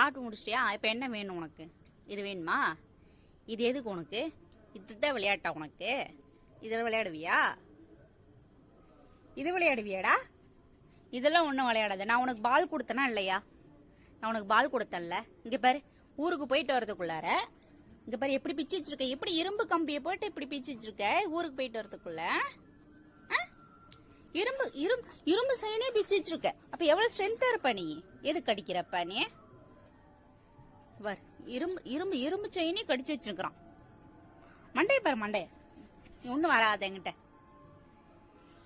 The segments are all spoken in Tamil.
சாப்பிட்டு முடிச்சிட்டியா இப்போ என்ன வேணும் உனக்கு? இது வேணுமா? இது எதுக்கு உனக்கு? இதுதான் விளையாட்டா உனக்கு? இதில் விளையாடுவியா? இது விளையாடுவியாடா? இதெல்லாம் ஒன்றும் விளையாடாது. நான் உனக்கு பால் கொடுத்தனா இல்லையா? நான் உனக்கு பால் கொடுத்தேன்ல. இங்கே பாரு ஊருக்கு போயிட்டு வரதுக்குள்ளார இங்கே பாரு எப்படி பிச்சு வச்சிருக்க? எப்படி இரும்பு கம்பியை போட்டு இப்படி பிச்சு வச்சிருக்க? ஊருக்கு போயிட்டு வரதுக்குள்ள ஆ? இரும்பு இரும்பு இரும்பு சைனே பிச்சு வச்சிருக்க. அப்போ எவ்வளோ ஸ்ட்ரென்த்தாக இருப்ப நீ? எதுக்கு அடிக்கிறப்ப நீ? வர் இரும்பு இரும்பு இரும்பு செயினே கடிச்சு வச்சிருக்கிறான். மண்டையை பாரு மண்டைய நீ ஒன்றும் வராத என்கிட்ட.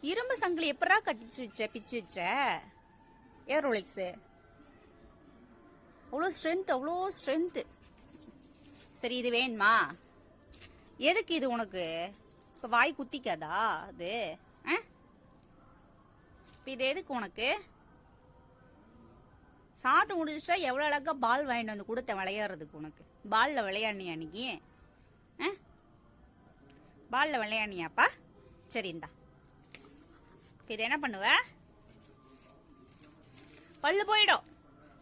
இரும்பு சங்கிலி எப்படா கட்டிச்சு வச்ச பிச்சு வச்ச? ஏரோலிக்ஸு அவ்வளோ ஸ்ட்ரென்த் அவ்வளோ ஸ்ட்ரென்த்து சரி இது வேணுமா? எதுக்கு இது உனக்கு? இப்போ வாய் குத்திக்காதா அது ஆ? இப்போ இது எதுக்கு உனக்கு? சாப்பிட்டு முடிச்சிட்டா எவ்வளோ அழகா பால் வாங்கிட்டு வந்து கொடுத்த விளையாடுறதுக்கு உனக்கு. பாலில் விளையாடினியா அன்னைக்கு ஆ? பாலில் விளையாடினியாப்பா? சரி இந்தா. இப்போ இது என்ன பண்ணுவ? பல்லு போயிடும்.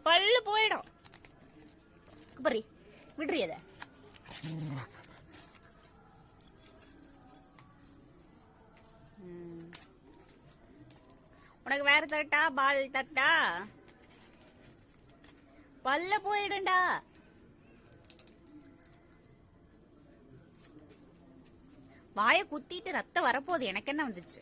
பல்லு போயிடும். பரி விடுறி அதை உனக்கு வேற தட்டா? பால் தட்டா? பல்ல போயிடும்டா வாயை குத்திட்டு ரத்தம் வரப்போகுது எனக்கு என்ன வந்துச்சு